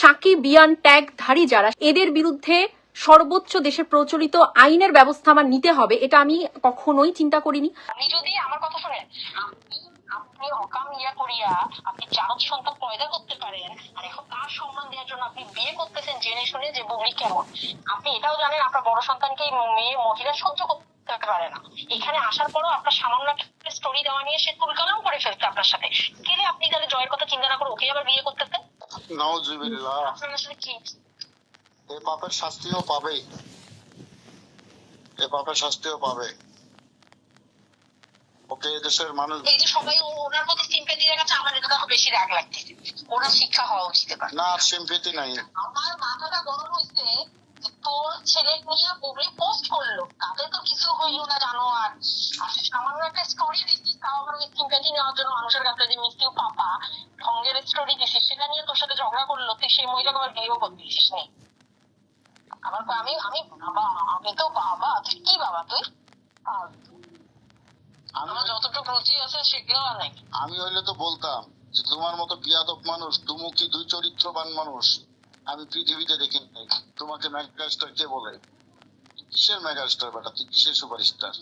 সাকিব বিয়ান ট্যাগধারী যারা, এদের বিরুদ্ধে সর্বোচ্চ দেশে প্রচলিত আইনের ব্যবস্থা আমার নিতে হবে, এটা আমি কখনোই চিন্তা করিনি। আপনি যদি আমার কথা শোনেন, আপনি অকাম ইয়া করিয়া আপনি জাত সন্তান পয়দা করতে পারেন, আর এখন তার সম্মান দেওয়ার জন্য আপনি বিয়ে করতেছেন জেনে শুনে যে বুবলি কেমন। আপনি এটাও জানেন, আপনার বড় সন্তানকে মেয়ে, মহিলা সহ্য করতে পারে না। এখানে আসার পরও আপনার সামান্য স্টোরি দেওয়া নিয়ে সে তুলকালাম করে ফেলতে আপনার সাথে। গেলে আপনি তাহলে জয়ের কথা চিন্তা না করে ওকে আবার বিয়ে করতেছেন? কি এ পাপের শাস্তিও পাবে এ পাপের শাস্তিও পাবে। ওকে এদেশের মানুষ এই যে সবাই ওনার প্রতি সিম্পেথি দেখাচ্ছে আমার এটা দেখো বেশি রাগ লাগতেছে। ওনার শিক্ষা হওয়া উচিত না সিম্পিতি নাই। আমার মাথাটা গরম হয়েছে তোর ছেলে নিয়ে বুবলি পোস্ট করল। তাতে তো কিছু হইল না জানো আর। সামান্য একটা স্টোরি দিচ্ছিস নেওয়ার জন্য মানুষের কাছে যে পাপা ঢঙ্গের স্টোরি দিছিস সেটা নিয়ে তোর সাথে ঝগড়া করল তুই সেই মহিলাকে আবার বিয়েও নি। আমার তো- আমি আমি বাবা আমি তো বাবা তুই কি বাবা তুই? আমার যতটুকু রুচি আছে সেগুলো নাই। আমি হইলে তো বলতাম যে তোমার মতো বিয়াদব মানুষ দুমুখী দুই চরিত্রবান মানুষ আমি পৃথিবীতে দেখি তোমাকে মেগাস্টার কে বলে? কিসের মেগাস্টার বেটা? তুই কিসের সুপারস্টার?